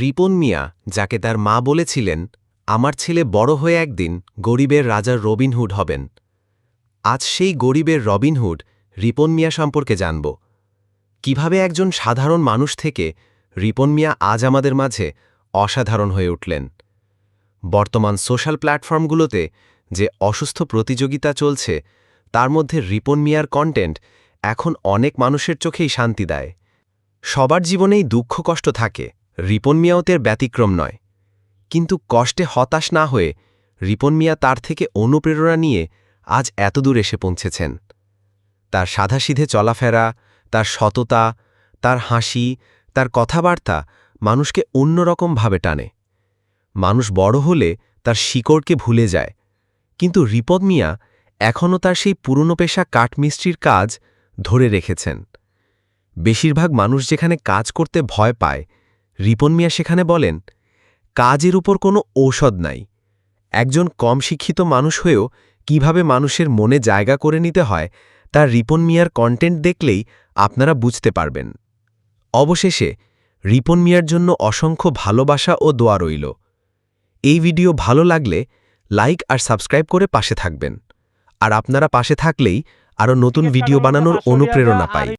রিপন মিয়া, যাকে তার মা বলেছিলেন, আমার ছেলে বড় হয়ে একদিন গরিবের রাজার রবিনহুড হবেন। আজ সেই গরিবের রবিনহুড রিপন মিয়া সম্পর্কে জানব। কীভাবে একজন সাধারণ মানুষ থেকে রিপন মিয়া আজ আমাদের মাঝে অসাধারণ হয়ে উঠলেন। বর্তমান সোশ্যাল প্ল্যাটফর্মগুলোতে যে অসুস্থ প্রতিযোগিতা চলছে, তার মধ্যে রিপন মিয়ার কন্টেন্ট এখন অনেক মানুষের চোখেই শান্তি দেয়। সবার জীবনেই দুঃখ কষ্ট থাকে। রিপন মিয়াওতের ব্যতিক্রম নয়। কিন্তু কষ্টে হতাশ না হয়ে রিপন মিয়া তার থেকে অনুপ্রেরণা নিয়ে আজ এতদূর এসে পৌঁছেছেন। তার সাধাসিধে চলাফেরা, তার সততা, তার হাসি, তার কথাবার্তা মানুষকে অন্যরকমভাবে টানে। মানুষ বড় হলে তার শিকড়কে ভুলে যায়। কিন্তু রিপদ মিয়া এখনও তার সেই পুরনো পেশা কাঠমিস্ত্রির কাজ ধরে রেখেছেন। বেশিরভাগ মানুষ যেখানে কাজ করতে ভয় পায় রিপন মিয়া সেখানে বলেন কাজের উপর কোনো ঔষধ নাই। একজন কম শিক্ষিত মানুষ হয়েও কীভাবে মানুষের মনে জায়গা করে নিতে হয় তার রিপন মিয়ার কন্টেন্ট দেখলেই আপনারা বুঝতে পারবেন। অবশেষে রিপন মিয়ার জন্য অসংখ্য ভালোবাসা ও দোয়া রইল। এই ভিডিও ভালো লাগলে লাইক আর সাবস্ক্রাইব করে পাশে থাকবেন। আর আপনারা পাশে থাকলেই আরও নতুন ভিডিও বানানোর অনুপ্রেরণা পাই।